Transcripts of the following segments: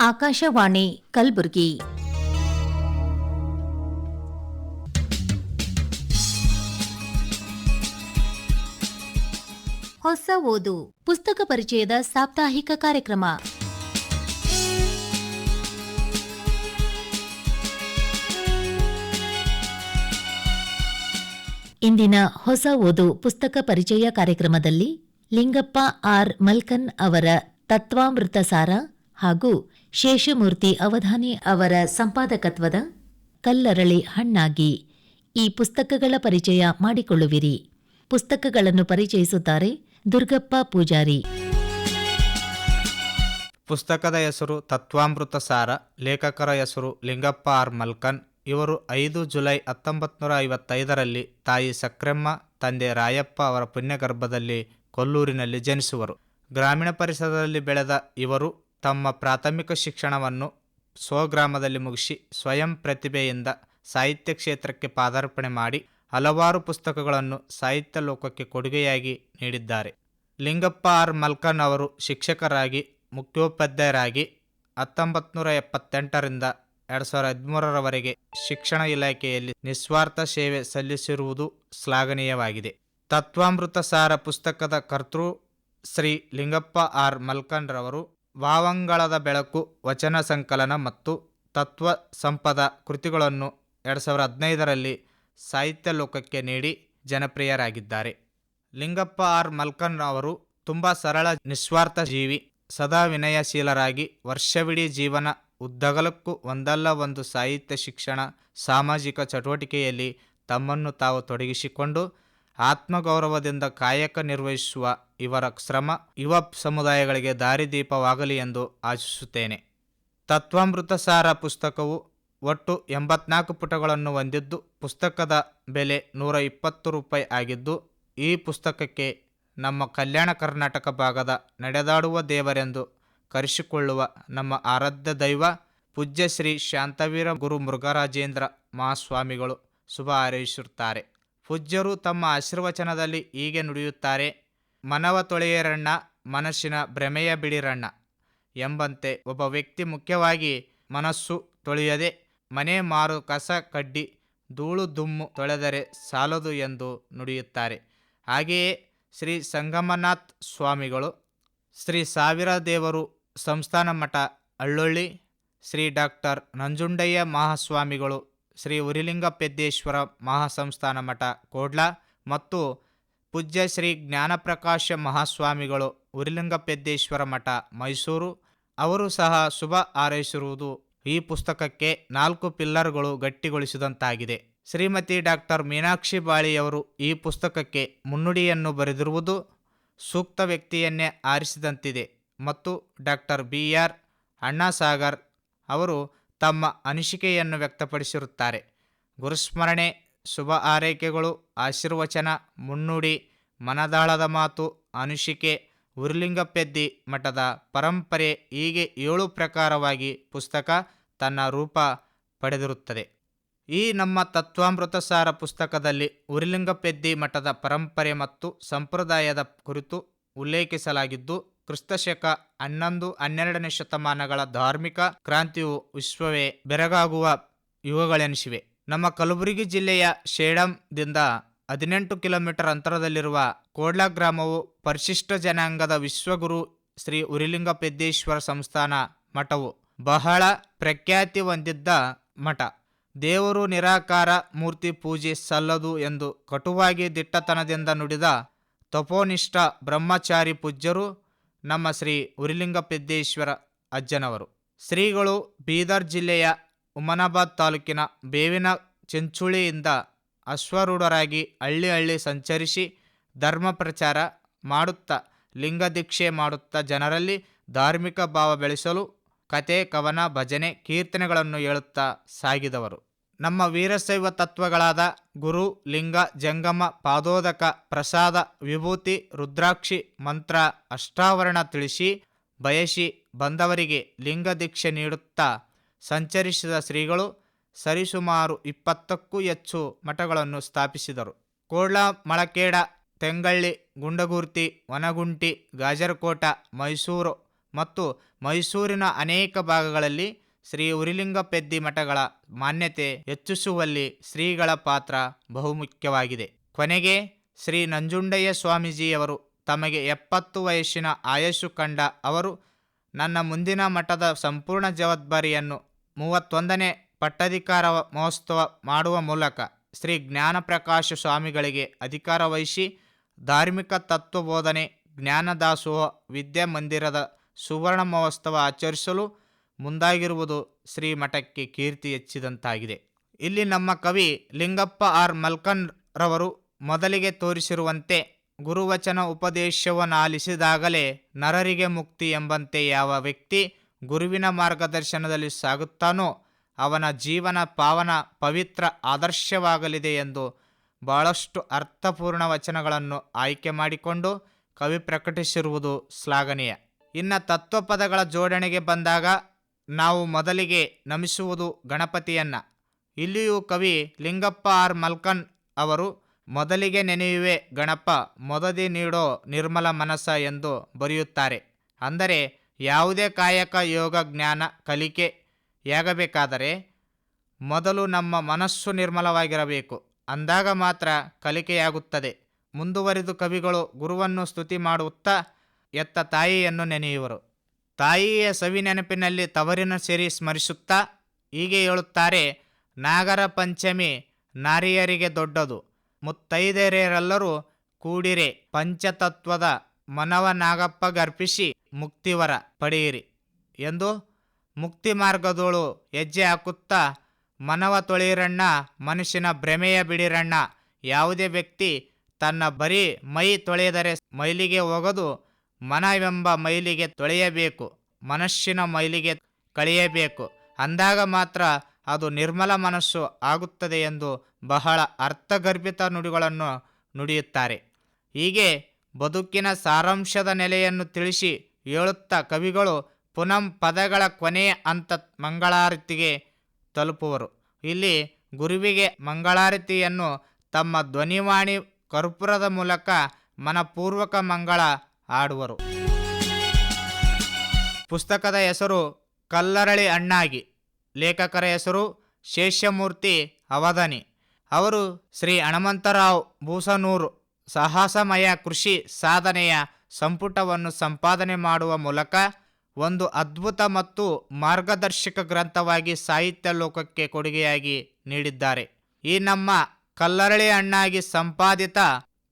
ಆಕಾಶವಾಣಿ ಕಲಬುರಗಿ. ಹೊಸ ಓದು, ಪುಸ್ತಕ ಪರಿಚಯದ ಸಾಪ್ತಾಹಿಕ ಕಾರ್ಯಕ್ರಮ. ಇಂದಿನ ಹೊಸ ಓದು, ಪುಸ್ತಕ ಪರಿಚಯ ಕಾರ್ಯಕ್ರಮದಲ್ಲಿ ಲಿಂಗಪ್ಪ ಆರ್ ಮಲ್ಕನ್ ಅವರ ತತ್ವಾಮೃತ ಸಾರ ಹಾಗೂ ಶೇಷಮೂರ್ತಿ ಅವಧಾನಿ ಅವರ ಸಂಪಾದಕತ್ವದ ಕಲ್ಲರಳಿ ಹಣ್ಣಾಗಿ ಈ ಪುಸ್ತಕಗಳ ಪರಿಚಯ ಮಾಡಿಕೊಳ್ಳುವಿರಿ. ಪುಸ್ತಕಗಳನ್ನು ಪರಿಚಯಿಸುತ್ತಾರೆ ದುರ್ಗಪ್ಪ ಪೂಜಾರಿ. ಪುಸ್ತಕದ ಹೆಸರು ತತ್ವಾಮೃತ ಸಾರ ಲೇಖಕರ ಹೆಸರು ಲಿಂಗಪ್ಪ ಆರ್ ಮಲ್ಕನ್. ಇವರು ಐದು ಜುಲೈ ಹತ್ತೊಂಬತ್ತು ನೂರ ಐವತ್ತೈದರಲ್ಲಿ ತಾಯಿ ಸಕ್ರಮ್ಮ, ತಂದೆ ರಾಯಪ್ಪ ಅವರ ಪುಣ್ಯಗರ್ಭದಲ್ಲಿ ಕೊಲ್ಲೂರಿನಲ್ಲಿ ಜನಿಸುವರು. ಗ್ರಾಮೀಣ ಪರಿಸರದಲ್ಲಿ ಬೆಳೆದ ಇವರು ತಮ್ಮ ಪ್ರಾಥಮಿಕ ಶಿಕ್ಷಣವನ್ನು ಸ್ವಗ್ರಾಮದಲ್ಲಿ ಮುಗಿಸಿ ಸ್ವಯಂ ಪ್ರತಿಭೆಯಿಂದ ಸಾಹಿತ್ಯ ಕ್ಷೇತ್ರಕ್ಕೆ ಪಾದಾರ್ಪಣೆ ಮಾಡಿ ಹಲವಾರು ಪುಸ್ತಕಗಳನ್ನು ಸಾಹಿತ್ಯ ಲೋಕಕ್ಕೆ ಕೊಡುಗೆಯಾಗಿ ನೀಡಿದ್ದಾರೆ. ಲಿಂಗಪ್ಪ ಆರ್. ಮಲ್ಕನ್ ಅವರು ಶಿಕ್ಷಕರಾಗಿ, ಮುಖ್ಯೋಪಾಧ್ಯಾಯರಾಗಿ ಹತ್ತೊಂಬತ್ತು ನೂರ ಎಪ್ಪತ್ತೆಂಟರಿಂದ ಎರಡು ಸಾವಿರದ ಹದಿಮೂರರವರೆಗೆ ಶಿಕ್ಷಣ ಇಲಾಖೆಯಲ್ಲಿ ನಿಸ್ವಾರ್ಥ ಸೇವೆ ಸಲ್ಲಿಸಿರುವುದು ಶ್ಲಾಘನೀಯವಾಗಿದೆ. ತತ್ವಾಮೃತ ಸಾರ ಪುಸ್ತಕದ ಕರ್ತೃ ಶ್ರೀ ಲಿಂಗಪ್ಪ ಆರ್. ಮಲ್ಕನ್ರವರು ವಾವಂಗಳದ ಬೆಳಕು, ವಚನ ಸಂಕಲನ ಮತ್ತು ತತ್ವ ಸಂಪದ ಕೃತಿಗಳನ್ನು ಎರಡು ಸಾವಿರದ ಹದಿನೈದರಲ್ಲಿ ಸಾಹಿತ್ಯ ಲೋಕಕ್ಕೆ ನೀಡಿ ಜನಪ್ರಿಯರಾಗಿದ್ದಾರೆ. ಲಿಂಗಪ್ಪ ಆರ್ ಮಲ್ಕನ್ ಅವರು ತುಂಬ ಸರಳ, ನಿಸ್ವಾರ್ಥ ಜೀವಿ, ಸದಾ ವಿನಯಶೀಲರಾಗಿ ವರ್ಷವಿಡೀ ಜೀವನ ಉದ್ದಗಲಕ್ಕೂ ಒಂದಲ್ಲ ಒಂದು ಸಾಹಿತ್ಯ ಶಿಕ್ಷಣ, ಸಾಮಾಜಿಕ ಚಟುವಟಿಕೆಯಲ್ಲಿ ತಮ್ಮನ್ನು ತಾವು ತೊಡಗಿಸಿಕೊಂಡು ಆತ್ಮಗೌರವದಿಂದ ಕಾಯಕ ನಿರ್ವಹಿಸುವ ಇವರ ಶ್ರಮ ಯುವ ಸಮುದಾಯಗಳಿಗೆ ದಾರಿದೀಪವಾಗಲಿ ಎಂದು ಆಶಿಸುತ್ತೇನೆ. ತತ್ವಾಮೃತ ಸಾರ ಪುಸ್ತಕವು ಒಟ್ಟು ಎಂಬತ್ನಾಲ್ಕು ಪುಟಗಳನ್ನು ಹೊಂದಿದ್ದು, ಪುಸ್ತಕದ ಬೆಲೆ ನೂರ ಇಪ್ಪತ್ತು ರೂಪಾಯಿ ಆಗಿದ್ದು, ಈ ಪುಸ್ತಕಕ್ಕೆ ನಮ್ಮ ಕಲ್ಯಾಣ ಕರ್ನಾಟಕ ಭಾಗದ ನಡೆದಾಡುವ ದೇವರೆಂದು ಕರೆಸಿಕೊಳ್ಳುವ ನಮ್ಮ ಆರಾಧ್ಯ ದೈವ ಪೂಜ್ಯ ಶ್ರೀ ಶಾಂತವೀರ ಗುರು ಮೃಗರಾಜೇಂದ್ರ ಮಹಾಸ್ವಾಮಿಗಳು ಶುಭ ಹಾರೈಸುತ್ತಾರೆ. ಪೂಜ್ಯರು ತಮ್ಮ ಆಶೀರ್ವಚನದಲ್ಲಿ ಹೀಗೆ ನುಡಿಯುತ್ತಾರೆ, ಮನವ ತೊಳೆಯರಣ್ಣ ಮನಸ್ಸಿನ ಭ್ರಮೆಯ ಬಿಡಿರಣ್ಣ ಎಂಬಂತೆ ಒಬ್ಬ ವ್ಯಕ್ತಿ ಮುಖ್ಯವಾಗಿ ಮನಸ್ಸು ತೊಳೆಯದೆ, ಮನೆ ಮಾರು ಕಸ ಕಡ್ಡಿ, ಧೂಳು ದುಮ್ಮು ತೊಳೆದರೆ ಸಾಲದು ಎಂದು ನುಡಿಯುತ್ತಾರೆ. ಹಾಗೆಯೇ ಶ್ರೀ ಸಂಗಮನಾಥ್ ಸ್ವಾಮಿಗಳು, ಶ್ರೀ ಸಾವಿರ ದೇವರು ಸಂಸ್ಥಾನ ಮಠ ಅಳ್ಳೊಳ್ಳಿ ಶ್ರೀ ಡಾಕ್ಟರ್ ನಂಜುಂಡಯ್ಯ ಮಹಾಸ್ವಾಮಿಗಳು ಶ್ರೀ ಉರಿಲಿಂಗಪೆದ್ದೇಶ್ವರ ಮಹಾಸಂಸ್ಥಾನ ಮಠ ಕೋಡ್ಲ ಮತ್ತು ಪೂಜ್ಯ ಶ್ರೀ ಜ್ಞಾನಪ್ರಕಾಶ ಮಹಾಸ್ವಾಮಿಗಳು ಉರಿಲಿಂಗಪೆದ್ದೇಶ್ವರ ಮಠ ಮೈಸೂರು. ಅವರು ಸಹ ಶುಭ ಹಾರೈಸಿರುವುದು ಈ ಪುಸ್ತಕಕ್ಕೆ ನಾಲ್ಕು ಪಿಲ್ಲರ್ಗಳು ಗಟ್ಟಿಗೊಳಿಸಿದಂತಾಗಿದೆ. ಶ್ರೀಮತಿ ಡಾಕ್ಟರ್ ಮೀನಾಕ್ಷಿ ಬಾಳಿಯವರು ಈ ಪುಸ್ತಕಕ್ಕೆ ಮುನ್ನುಡಿಯನ್ನು ಬರೆದಿರುವುದು ಸೂಕ್ತ ವ್ಯಕ್ತಿಯನ್ನೇ ಆರಿಸಿದಂತಿದೆ ಮತ್ತು ಡಾಕ್ಟರ್ ಬಿ. ಆರ್. ಅಣ್ಣಾಸಾಗರ್ ಅವರು ತಮ್ಮ ಅನಿಸಿಕೆಯನ್ನು ವ್ಯಕ್ತಪಡಿಸಿರುತ್ತಾರೆ. ಗುರುಸ್ಮರಣೆ, ಶುಭ ಆರೈಕೆಗಳು, ಆಶೀರ್ವಚನ, ಮುನ್ನುಡಿ, ಮನದಾಳದ ಮಾತು, ಅನಿಸಿಕೆ ಉರ್ಲಿಂಗಪ್ಪೆದ್ದಿ ಮಠದ ಪರಂಪರೆ ಹೀಗೆ ಏಳು ಪ್ರಕಾರವಾಗಿ ಪುಸ್ತಕ ತನ್ನ ರೂಪ ಪಡೆದಿರುತ್ತದೆ. ಈ ನಮ್ಮ ತತ್ವಾಮೃತ ಸಾರ ಪುಸ್ತಕದಲ್ಲಿ ಉರಿಲಿಂಗಪೆದ್ದಿ ಮಠದ ಪರಂಪರೆ ಮತ್ತು ಸಂಪ್ರದಾಯದ ಕುರಿತು ಉಲ್ಲೇಖಿಸಲಾಗಿದ್ದು ಕ್ರಿಸ್ತಶಕ ಹನ್ನೊಂದು, ಹನ್ನೆರಡನೇ ಶತಮಾನಗಳ ಧಾರ್ಮಿಕ ಕ್ರಾಂತಿಯು ವಿಶ್ವವೇ ಬೆರಗಾಗುವ ಯುಗಗಳೆನಿಸಿವೆ. ನಮ್ಮ ಕಲಬುರಗಿ ಜಿಲ್ಲೆಯ ಶೇಡಂದಿಂದ ಹದಿನೆಂಟು ಕಿಲೋಮೀಟರ್ ಅಂತರದಲ್ಲಿರುವ ಕೋಡ್ಲಾ ಗ್ರಾಮವು ಪರಿಶಿಷ್ಟ ಜನಾಂಗದ ವಿಶ್ವಗುರು ಶ್ರೀ ಉರಿಲಿಂಗಪೆದ್ದೇಶ್ವರ ಸಂಸ್ಥಾನ ಮಠವು. ಬಹಳ ಪ್ರಖ್ಯಾತಿ ಹೊಂದಿದ್ದ ಮಠ. ದೇವರು ನಿರಾಕಾರ ಮೂರ್ತಿ ಪೂಜೆ ಸಲ್ಲದು ಎಂದು ಕಟುವಾಗಿ ದಿಟ್ಟತನದಿಂದ ನುಡಿದ ತಪೋನಿಷ್ಠ ಬ್ರಹ್ಮಚಾರಿ ಪೂಜ್ಯರು ನಮ್ಮ ಶ್ರೀ ಉರಿಲಿಂಗಪೆದ್ದೇಶ್ವರ ಅಜ್ಜನವರು. ಶ್ರೀಗಳು ಬೀದರ್ ಜಿಲ್ಲೆಯ ಉಮನಾಬಾದ್ ತಾಲೂಕಿನ ಬೇವಿನ ಚೆಂಚುಳಿಯಿಂದ ಅಶ್ವರೂಢರಾಗಿ ಹಳ್ಳಿ ಹಳ್ಳಿ ಸಂಚರಿಸಿ ಧರ್ಮ ಪ್ರಚಾರ ಮಾಡುತ್ತಾ ಲಿಂಗದೀಕ್ಷೆ ಮಾಡುತ್ತಾ ಜನರಲ್ಲಿ ಧಾರ್ಮಿಕ ಭಾವ ಬೆಳೆಸಲು ಕತೆ, ಕವನ, ಭಜನೆ, ಕೀರ್ತನೆಗಳನ್ನು ಹೇಳುತ್ತಾ ಸಾಗಿದವರು. ನಮ್ಮ ವೀರಶೈವ ತತ್ವಗಳಾದ ಗುರು, ಲಿಂಗ, ಜಂಗಮ, ಪಾದೋದಕ, ಪ್ರಸಾದ, ವಿಭೂತಿ, ರುದ್ರಾಕ್ಷಿ, ಮಂತ್ರ, ಅಷ್ಟಾವರಣ ತಿಳಿಸಿ, ಬಯಸಿ, ಬಂದವರಿಗೆ ಲಿಂಗ ದೀಕ್ಷೆ ನೀಡುತ್ತಾ ಸಂಚರಿಸಿದ ಶ್ರೀಗಳು ಸರಿಸುಮಾರು ಇಪ್ಪತ್ತಕ್ಕೂ ಹೆಚ್ಚು ಮಠಗಳನ್ನು ಸ್ಥಾಪಿಸಿದರು. ಕೋಡ್ಲ, ಮಳಕೇಡ, ತೆಂಗಳ್ಳಿ, ಗುಂಡಗುರ್ತಿ, ವನಗುಂಟಿ, ಗಾಜರಕೋಟ, ಮೈಸೂರು ಮತ್ತು ಮೈಸೂರಿನ ಅನೇಕ ಭಾಗಗಳಲ್ಲಿ ಶ್ರೀ ಉರಿಲಿಂಗಪೆದ್ದಿ ಮಠಗಳ ಮಾನ್ಯತೆ ಹೆಚ್ಚಿಸುವಲ್ಲಿ ಶ್ರೀಗಳ ಪಾತ್ರ ಬಹುಮುಖ್ಯವಾಗಿದೆ. ಕೊನೆಗೆ ಶ್ರೀ ನಂಜುಂಡಯ್ಯ ಸ್ವಾಮೀಜಿಯವರು ತಮಗೆ ಎಪ್ಪತ್ತು ವಯಸ್ಸಿನ ಆಯಸ್ಸು ಕಂಡ ಅವರು ನನ್ನ ಮುಂದಿನ ಮಠದ ಸಂಪೂರ್ಣ ಜವಾಬ್ದಾರಿಯನ್ನು ಮೂವತ್ತೊಂದನೇ ಪಟ್ಟಾಧಿಕಾರ ಮಹೋತ್ಸವ ಮಾಡುವ ಮೂಲಕ ಶ್ರೀ ಜ್ಞಾನಪ್ರಕಾಶ ಸ್ವಾಮಿಗಳಿಗೆ ಅಧಿಕಾರ ವಹಿಸಿ ಧಾರ್ಮಿಕ ತತ್ವಬೋಧನೆ ಜ್ಞಾನದಾಸೋಹ ವಿದ್ಯಾಮಂದಿರದ ಸುವರ್ಣ ಮಹೋತ್ಸವ ಆಚರಿಸಲು ಮುಂದಾಗಿರುವುದು ಶ್ರೀ ಮಠಕ್ಕೆ ಕೀರ್ತಿ ಹೆಚ್ಚಿದಂತಾಗಿದೆ. ಇಲ್ಲಿ ನಮ್ಮ ಕವಿ ಲಿಂಗಪ್ಪ ಆರ್ ಮಲ್ಕನ್ ರವರು ಮೊದಲಿಗೆ ತೋರಿಸಿರುವಂತೆ ಗುರುವಚನ ಉಪದೇಶವನ್ನಾಲಿಸಿದಾಗಲೇ ನರರಿಗೆ ಮುಕ್ತಿ ಎಂಬಂತೆ ಯಾವ ವ್ಯಕ್ತಿ ಗುರುವಿನ ಮಾರ್ಗದರ್ಶನದಲ್ಲಿ ಸಾಗುತ್ತಾನೋ ಅವನ ಜೀವನ ಪಾವನ ಪವಿತ್ರ ಆದರ್ಶವಾಗಲಿದೆ ಎಂದು ಬಹಳಷ್ಟು ಅರ್ಥಪೂರ್ಣ ವಚನಗಳನ್ನು ಆಯ್ಕೆ ಮಾಡಿಕೊಂಡು ಕವಿ ಪ್ರಕಟಿಸಿರುವುದು ಶ್ಲಾಘನೀಯ. ಇನ್ನು ತತ್ವಪದಗಳ ಜೋಡಣೆಗೆ ಬಂದಾಗ ನಾವು ಮೊದಲಿಗೆ ನಮಿಸುವುದು ಗಣಪತಿಯನ್ನ. ಇಲ್ಲಿಯೂ ಕವಿ ಲಿಂಗಪ್ಪ ಆರ್ ಮಲ್ಕನ್ ಅವರು, ಮೊದಲಿಗೆ ನೆನೆಯುವೆ ಗಣಪ, ಮೊದದಿ ನೀಡೋ ನಿರ್ಮಲ ಮನಸ್ಸ ಎಂದು ಬರೆಯುತ್ತಾರೆ. ಅಂದರೆ, ಯಾವುದೇ ಕಾಯಕ ಯೋಗ ಜ್ಞಾನ ಕಲಿಕೆಯಾಗಬೇಕಾದರೆ ಮೊದಲು ನಮ್ಮ ಮನಸ್ಸು ನಿರ್ಮಲವಾಗಿರಬೇಕು. ಅಂದಾಗ ಮಾತ್ರ ಕಲಿಕೆಯಾಗುತ್ತದೆ. ಮುಂದುವರಿದು ಕವಿಗಳು ಗುರುವನ್ನು ಸ್ತುತಿ ಮಾಡುತ್ತಾ ಎತ್ತ ತಾಯಿಯನ್ನು ನೆನೆಯುವರು. ತಾಯಿಯ ಸವಿ ನೆನಪಿನಲ್ಲಿ ತವರಿನ ಸೇರಿ ಸ್ಮರಿಸುತ್ತಾ ಹೀಗೆ ಹೇಳುತ್ತಾರೆ, ನಾಗರ ಪಂಚಮಿ ನಾರಿಯರಿಗೆ ದೊಡ್ಡದು, ಮುತ್ತೈದೆಯರೆಲ್ಲರೂ ಕೂಡಿರೆ, ಪಂಚತತ್ವದ ಮನವ ನಾಗಪ್ಪ ಗರ್ಪಿಸಿ ಮುಕ್ತಿವರ ಪಡೆಯಿರಿ ಎಂದು ಮುಕ್ತಿ ಮಾರ್ಗದೋಳು ಹೆಜ್ಜೆ ಹಾಕುತ್ತಾ, ಮನವ ತೊಳೆಯಿರಣ್ಣ ಮನುಷ್ಯನ ಭ್ರಮೆಯ ಬಿಡಿರಣ್ಣ, ಯಾವುದೇ ವ್ಯಕ್ತಿ ತನ್ನ ಬರೀ ಮೈ ತೊಳೆದರೆ ಮೈಲಿಗೆ ಹೋಗದು ಮನವೆಂಬ ಮೈಲಿಗೆ ತೊಳೆಯಬೇಕು, ಮನಸ್ಸಿನ ಮೈಲಿಗೆ ಕಳೆಯಬೇಕು. ಅಂದಾಗ ಮಾತ್ರ ಅದು ನಿರ್ಮಲ ಮನಸ್ಸು ಆಗುತ್ತದೆ ಎಂದು ಬಹಳ ಅರ್ಥಗರ್ಭಿತ ನುಡಿಗಳನ್ನು ನುಡಿಯುತ್ತಾರೆ. ಹೀಗೆ ಬದುಕಿನ ಸಾರಾಂಶದ ನೆಲೆಯನ್ನು ತಿಳಿಸಿ ಹೇಳುತ್ತಾ ಕವಿಗಳು ಪುನಂ ಪದಗಳ ಕೊನೆಯ ಅಂತ ಮಂಗಳಾರತಿಗೆ ತಲುಪುವರು. ಇಲ್ಲಿ ಗುರುವಿಗೆ ಮಂಗಳಾರತಿಯನ್ನು ತಮ್ಮ ಧ್ವನಿವಾಣಿ ಕರ್ಪೂರದ ಮೂಲಕ ಮನಪೂರ್ವಕ ಮಂಗಳ ಹಾಡುವರು ಪುಸ್ತಕದ ಹೆಸರು ಕಲ್ಲರಳಿ ಅಣ್ಣಾಗಿ, ಲೇಖಕರ ಹೆಸರು ಶೇಷಮೂರ್ತಿ ಅವಧಾನಿ. ಅವರು ಶ್ರೀ ಹಣಮಂತರಾವ್ ಬೂಸನೂರು ಸಾಹಸಮಯ ಕೃಷಿ ಸಾಧನೆಯ ಸಂಪುಟವನ್ನು ಸಂಪಾದನೆ ಮಾಡುವ ಮೂಲಕ ಒಂದು ಅದ್ಭುತ ಮತ್ತು ಮಾರ್ಗದರ್ಶಕ ಗ್ರಂಥವಾಗಿ ಸಾಹಿತ್ಯ ಲೋಕಕ್ಕೆ ಕೊಡುಗೆಯಾಗಿ ನೀಡಿದ್ದಾರೆ. ಈ ನಮ್ಮ ಕಲ್ಲರಳಿ ಅಣ್ಣಾಗಿ ಸಂಪಾದಿತ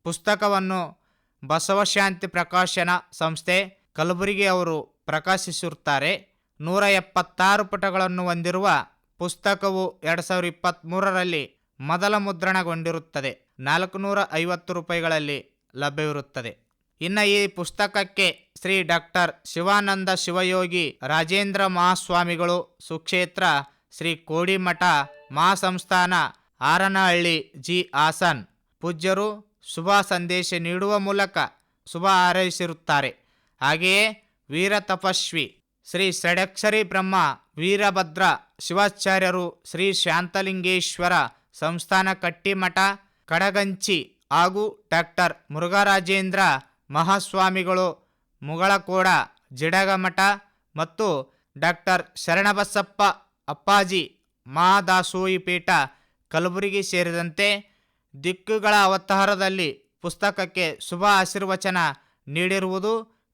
ಪುಸ್ತಕವನ್ನು ಬಸವಶಾಂತಿ ಪ್ರಕಾಶನ ಸಂಸ್ಥೆ ಕಲಬುರಗಿ ಅವರು ಪ್ರಕಾಶಿಸಿರುತ್ತಾರೆ. ನೂರ ಎಪ್ಪತ್ತಾರು ಪುಟಗಳನ್ನು ಹೊಂದಿರುವ ಪುಸ್ತಕವು ಎರಡು ಸಾವಿರದ ಇಪ್ಪತ್ತ್ಮೂರರಲ್ಲಿ ಮೊದಲ ಮುದ್ರಣಗೊಂಡಿರುತ್ತದೆ. ನಾಲ್ಕುನೂರ ಐವತ್ತು ರೂಪಾಯಿಗಳಲ್ಲಿ ಲಭ್ಯವಿರುತ್ತದೆ. ಇನ್ನು ಈ ಪುಸ್ತಕಕ್ಕೆ ಶ್ರೀ ಡಾಕ್ಟರ್ ಶಿವಾನಂದ ಶಿವಯೋಗಿ, ರಾಜೇಂದ್ರ ಮಹಾಸ್ವಾಮಿಗಳು, ಸುಕ್ಷೇತ್ರ ಶ್ರೀ ಕೋಡಿಮಠ, ಮಹಾಸಂಸ್ಥಾನ, ಆರನಹಳ್ಳಿ ಜಿ. ಹಾಸನ್, ಪೂಜ್ಯರು ಶುಭ ಸಂದೇಶ ನೀಡುವ ಮೂಲಕ ಶುಭ ಹಾರೈಸಿರುತ್ತಾರೆ. ಹಾಗೆಯೇ ವೀರ ತಪಸ್ವಿ ಶ್ರೀ ಷಡಕ್ಷರಿ ಬ್ರಹ್ಮ ವೀರಭದ್ರ ಶಿವಾಚಾರ್ಯರು ಶ್ರೀ ಶಾಂತಲಿಂಗೇಶ್ವರ ಸಂಸ್ಥಾನ ಕಟ್ಟಿಮಠ, ಕಡಗಂಚಿ ಹಾಗೂ ಡಾಕ್ಟರ್ ಮುರುಘರಾಜೇಂದ್ರ ಮಹಾಸ್ವಾಮಿಗಳು, ಮುಗಳಕೋಡ, ಜಿಡಗಮಠ ಮತ್ತು ಡಾಕ್ಟರ್ ಶರಣಬಸಪ್ಪ ಅಪ್ಪಾಜಿ ಮಹಾದಾಸೋಯಿ ಪೀಠ ಕಲಬುರಗಿ ಸೇರಿದಂತೆ ದಿಕ್ಕುಗಳ ಅವತಾರದಲ್ಲಿ ಪುಸ್ತಕಕ್ಕೆ ಶುಭ ಆಶೀರ್ವಚನ ನೀಡಿರುವುದು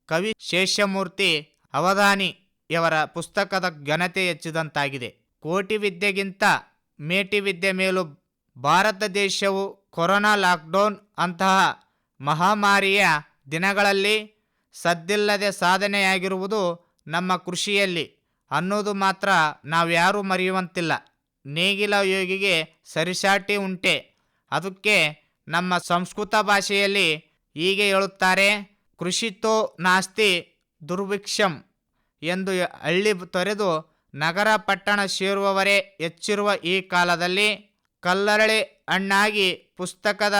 ಕವಿ ಶೇಷಮೂರ್ತಿ ಅವಧಾನಿಯವರ ಪುಸ್ತಕದ ಘನತೆ ಹೆಚ್ಚಿದಂತಾಗಿದೆ. ಕೋಟಿ ವಿದ್ಯೆಗಿಂತ ಮೇಟಿ ವಿದ್ಯೆ ಮೇಲೂ ಭಾರತ ದೇಶವು ಕೊರೋನಾ ಲಾಕ್ಡೌನ್ ಅಂತಹ ಮಹಾಮಾರಿಯ ದಿನಗಳಲ್ಲಿ ಸದ್ದಿಲ್ಲದೆ ಸಾಧನೆಯಾಗಿರುವುದು ನಮ್ಮ ಕೃಷಿಯಲ್ಲಿ. ಅನ್ನೋದು ಮಾತ್ರ ನಾವ್ಯಾರೂ ಮರೆಯುವಂತಿಲ್ಲ. ನೇಗಿಲ ಯೋಗಿಗೆ ಸರಿಸಾಟಿ ಉಂಟೆ. ಅದಕ್ಕೆ ನಮ್ಮ ಸಂಸ್ಕೃತ ಭಾಷೆಯಲ್ಲಿ ಹೀಗೆ ಹೇಳುತ್ತಾರೆ, ಕೃಷಿತೋ ನಾಸ್ತಿ ದುರ್ಭಿಕ್ಷಂ ಎಂದು ಹಳ್ಳಿ ತೊರೆದು ನಗರ ಪಟ್ಟಣ ಸೇರುವವರೇ ಹೆಚ್ಚಿರುವ ಈ ಕಾಲದಲ್ಲಿ ಕಲ್ಲರಳಿ ಹಣ್ಣಾಗಿ ಪುಸ್ತಕದ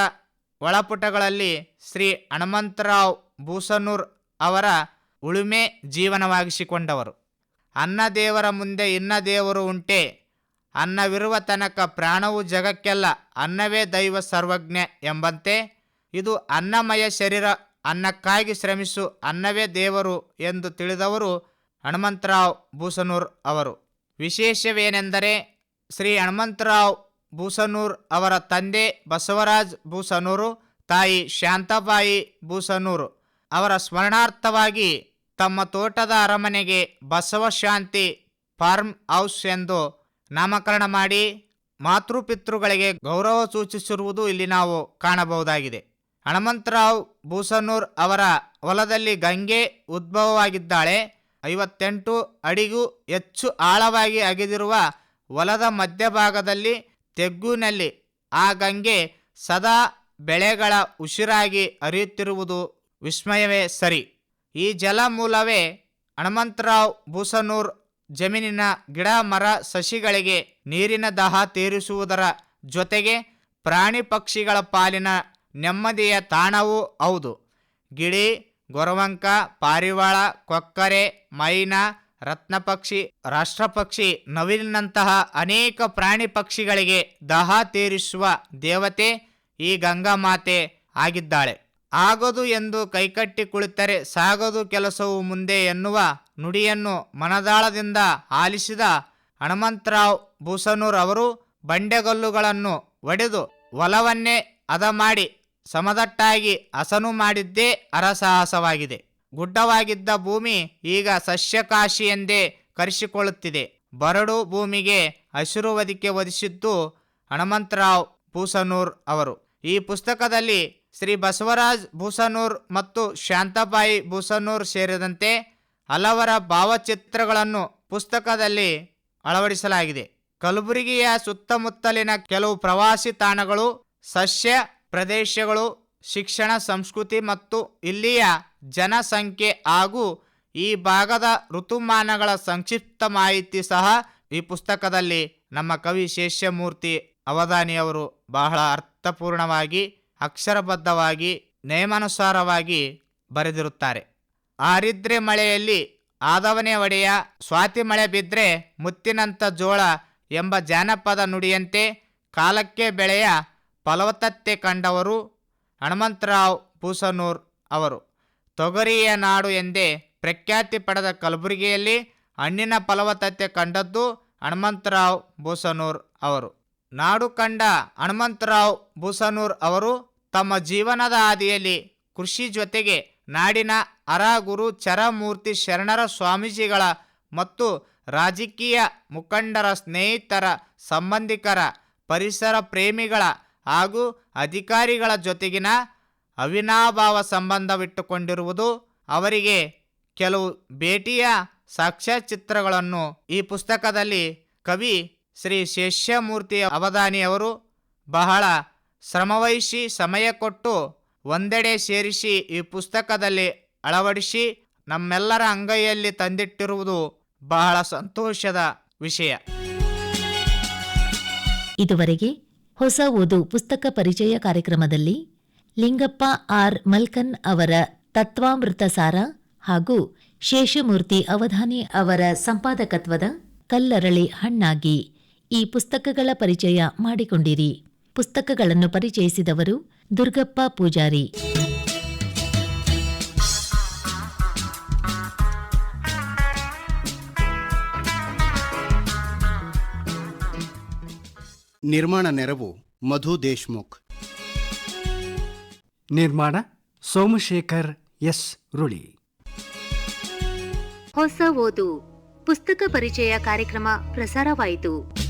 ಒಳಪುಟಗಳಲ್ಲಿ ಶ್ರೀ ಹನುಮಂತರಾವ್ ಬೂಸನೂರ್ ಅವರ ಉಳುಮೆ ಜೀವನವಾಗಿಸಿಕೊಂಡವರು. ಅನ್ನ ದೇವರ ಮುಂದೆ ಇನ್ನ ದೇವರು ಉಂಟೆ ಅನ್ನವಿರುವ ತನಕ ಪ್ರಾಣವು ಜಗಕ್ಕೆಲ್ಲ ಅನ್ನವೇ ದೈವ ಸರ್ವಜ್ಞ ಎಂಬಂತೆ ಇದು ಅನ್ನಮಯ ಶರೀರ ಅನ್ನಕ್ಕಾಗಿ ಶ್ರಮಿಸು ಅನ್ನವೇ ದೇವರು ಎಂದು ತಿಳಿದವರು ಹನುಮಂತರಾವ್ ಭೂಸನೂರ್ ಅವರು. ವಿಶೇಷವೇನೆಂದರೆ ಶ್ರೀ ಹನುಮಂತರಾವ್ ಭೂಸನೂರ್ ಅವರ ತಂದೆ ಬಸವರಾಜ್ ಭೂಸನೂರು ತಾಯಿ ಶಾಂತಬಾಯಿ ಭೂಸನೂರು ಅವರ ಸ್ಮರಣಾರ್ಥವಾಗಿ ತಮ್ಮ ತೋಟದ ಅರಮನೆಗೆ ಬಸವಶಾಂತಿ ಫಾರ್ಮ್ ಹೌಸ್ ಎಂದು ನಾಮಕರಣ ಮಾಡಿ ಮಾತೃಪಿತೃಗಳಿಗೆ ಗೌರವ ಸೂಚಿಸಿರುವುದು ಇಲ್ಲಿ ನಾವು ಕಾಣಬಹುದಾಗಿದೆ. ಹಣಮಂತರಾವ್ ಭೂಸನೂರ್ ಅವರ ಹೊಲದಲ್ಲಿ ಗಂಗೆ ಉದ್ಭವವಾಗಿದ್ದಾಳೆ. ಐವತ್ತೆಂಟು ಅಡಿಗೂ ಹೆಚ್ಚು ಆಳವಾಗಿ ಅಗೆದಿರುವ ಹೊಲದ ಮಧ್ಯಭಾಗದಲ್ಲಿ ತೆಗ್ಗುನಲ್ಲಿ ಆ ಗಂಗೆ ಸದಾ ಬೆಳೆಗಳ ಉಸಿರಾಗಿ ಹರಿಯುತ್ತಿರುವುದು ವಿಸ್ಮಯವೇ ಸರಿ. ಈ ಜಲಮೂಲವೇ ಹನುಮಂತರಾವ್ ಬೂಸನೂರ್ ಜಮೀನಿನ ಗಿಡ, ಮರ, ಸಸಿಗಳಿಗೆ ನೀರಿನ ದಾಹ ತೀರಿಸುವುದರ ಜೊತೆಗೆ ಪ್ರಾಣಿ ಪಕ್ಷಿಗಳ ಪಾಲಿನ ನೆಮ್ಮದಿಯ ತಾಣವೂ ಹೌದು. ಗಿಳಿ, ಗೊರವಂಕ, ಪಾರಿವಾಳ, ಕೊಕ್ಕರೆ, ಮೈನಾ, ರತ್ನಪಕ್ಷಿ, ರಾಷ್ಟ್ರಪಕ್ಷಿ ನವಿಲಿನಂತಹ ಅನೇಕ ಪ್ರಾಣಿ ಪಕ್ಷಿಗಳಿಗೆ ದಾಹ ತೀರಿಸುವ ದೇವತೆ ಈ ಗಂಗಾಮಾತೆ ಆಗಿದ್ದಾಳೆ. ಆಗದು ಎಂದು ಕೈಕಟ್ಟಿ ಕುಳಿತರೆ, ಸಾಗದು ಕೆಲಸವು ಮುಂದೆ ಎನ್ನುವ ನುಡಿಯನ್ನು ಮನದಾಳದಿಂದ ಆಲಿಸಿದ ಹನುಮಂತರಾವ್ ಭೂಸನೂರ್ ಅವರು ಬಂಡೆಗಲ್ಲುಗಳನ್ನು ಒಡೆದು ಒಲವನ್ನೇ ಅದ ಮಾಡಿ ಸಮದಟ್ಟಾಗಿ ಹಸನು ಮಾಡಿದ್ದೇ ಅರಸಾಹಸವಾಗಿದೆ. ಗುಡ್ಡವಾಗಿದ್ದ ಭೂಮಿ ಈಗ ಸಸ್ಯಕಾಶಿ ಎಂದೇ ಕರೆಸಿಕೊಳ್ಳುತ್ತಿದೆ. ಬರಡು ಭೂಮಿಗೆ ಹಸಿರು ಒದಿಕೆ ಒದಿಸಿದ್ದು ಹನುಮಂತರಾವ್ ಭೂಸನೂರ್ ಅವರು. ಈ ಪುಸ್ತಕದಲ್ಲಿ ಶ್ರೀ ಬಸವರಾಜ್ ಬೂಸನೂರ್ ಮತ್ತು ಶಾಂತಾಬಾಯಿ ಭೂಸನೂರ್ ಸೇರಿದಂತೆ ಹಲವರ ಭಾವಚಿತ್ರಗಳನ್ನು ಪುಸ್ತಕದಲ್ಲಿ ಅಳವಡಿಸಲಾಗಿದೆ. ಕಲಬುರಗಿಯ ಸುತ್ತಮುತ್ತಲಿನ ಕೆಲವು ಪ್ರವಾಸಿ ತಾಣಗಳು, ಸಸ್ಯ ಪ್ರದೇಶಗಳು, ಶಿಕ್ಷಣ, ಸಂಸ್ಕೃತಿ ಮತ್ತು ಇಲ್ಲಿಯ ಜನಸಂಖ್ಯೆ ಹಾಗೂ ಈ ಭಾಗದ ಋತುಮಾನಗಳ ಸಂಕ್ಷಿಪ್ತ ಮಾಹಿತಿ ಸಹ ಈ ಪುಸ್ತಕದಲ್ಲಿ ನಮ್ಮ ಕವಿ ಶೇಷಮೂರ್ತಿ ಅವಧಾನಿಯವರು ಬಹಳ ಅರ್ಥಪೂರ್ಣವಾಗಿ ಅಕ್ಷರಬದ್ಧವಾಗಿ ನಿಯಮಾನುಸಾರವಾಗಿ ಬರೆದಿರುತ್ತಾರೆ. ಆರಿದ್ರೆ ಮಳೆಯಲ್ಲಿ, ಆದವನೇ ಒಡೆಯ, ಸ್ವಾತಿ ಮಳೆ ಬಿದ್ದರೆ ಮುತ್ತಿನಂಥ ಜೋಳ ಎಂಬ ಜಾನಪದ ನುಡಿಯಂತೆ ಕಾಲಕ್ಕೆ ಬೆಳೆಯ ಫಲವತ್ತತೆ ಕಂಡವರು ಹನುಮಂತರಾವ್ ಪೂಸನೂರ್ ಅವರು. ತೊಗರಿಯ ನಾಡು ಎಂದೇ ಪ್ರಖ್ಯಾತಿ ಪಡೆದ ಕಲಬುರಗಿಯಲ್ಲಿ ಹಣ್ಣಿನ ಫಲವತ್ತತೆ ಕಂಡದ್ದು ಹನುಮಂತರಾವ್ ಭೂಸನೂರ್ ಅವರು. ನಾಡು ಕಂಡ ಹನುಮಂತರಾವ್ ಭೂಸನೂರ್ ಅವರು ತಮ್ಮ ಜೀವನದ ಹಾದಿಯಲ್ಲಿ ಕೃಷಿ ಜೊತೆಗೆ ನಾಡಿನ ಅರಗುರು ಚರಮೂರ್ತಿ ಶರಣರ ಸ್ವಾಮೀಜಿಗಳ ಮತ್ತು ರಾಜಕೀಯ ಮುಖಂಡರ ಸ್ನೇಹಿತರ ಸಂಬಂಧಿಕರ ಪರಿಸರ ಪ್ರೇಮಿಗಳ ಹಾಗೂ ಅಧಿಕಾರಿಗಳ ಜೊತೆಗಿನ ಅವಿನಾಭಾವ ಸಂಬಂಧವಿಟ್ಟುಕೊಂಡಿರುವುದು ಅವರಿಗೆ ಕೆಲವು ಭೇಟಿಯ ಸಾಕ್ಷ್ಯಚಿತ್ರಗಳನ್ನು ಈ ಪುಸ್ತಕದಲ್ಲಿ ಕವಿ ಶ್ರೀ ಶೇಷ್ಯಮೂರ್ತಿ ಅವಧಾನಿಯವರು ಬಹಳ ಶ್ರಮವಹಿಸಿ ಸಮಯ ಕೊಟ್ಟು ಒಂದೆಡೆ ಸೇರಿಸಿ ಈ ಪುಸ್ತಕದಲ್ಲಿ ಅಳವಡಿಸಿ ನಮ್ಮೆಲ್ಲರ ಅಂಗೈಯಲ್ಲಿ ತಂದಿಟ್ಟಿರುವುದು ಬಹಳ ಸಂತೋಷದ ವಿಷಯ. ಇದುವರೆಗೆ ಹೊಸ ಓದು ಪುಸ್ತಕ ಪರಿಚಯ ಕಾರ್ಯಕ್ರಮದಲ್ಲಿ ಲಿಂಗಪ್ಪ ಆರ್. ಮಲ್ಕನ್ ಅವರ ತತ್ವಾಮೃತ ಸಾರ ಹಾಗೂ ಶೇಷಮೂರ್ತಿ ಅವಧಾನಿ ಅವರ ಸಂಪಾದಕತ್ವದ ಕಲ್ಲರಳಿ ಹಣ್ಣಾಗಿ ಈ ಪುಸ್ತಕಗಳ ಪರಿಚಯ ಮಾಡಿಕೊಂಡಿರಿ. ಪುಸ್ತಕಗಳನ್ನು ಪರಿಚಯಿಸಿದವರು ದುರ್ಗಪ್ಪ ಪೂಜಾರಿ. ನಿರ್ಮಾಣ ನೆರವು ಮಧು ದೇಶ್ಮುಖ್. ನಿರ್ಮಾಣ ಸೋಮಶೇಖರ್ ಎಸ್ ರುಳಿ. ಹೊಸ ಓದು. ಪುಸ್ತಕ ಪರಿಚಯ ಕಾರ್ಯಕ್ರಮ ಪ್ರಸಾರವಾಯಿತು.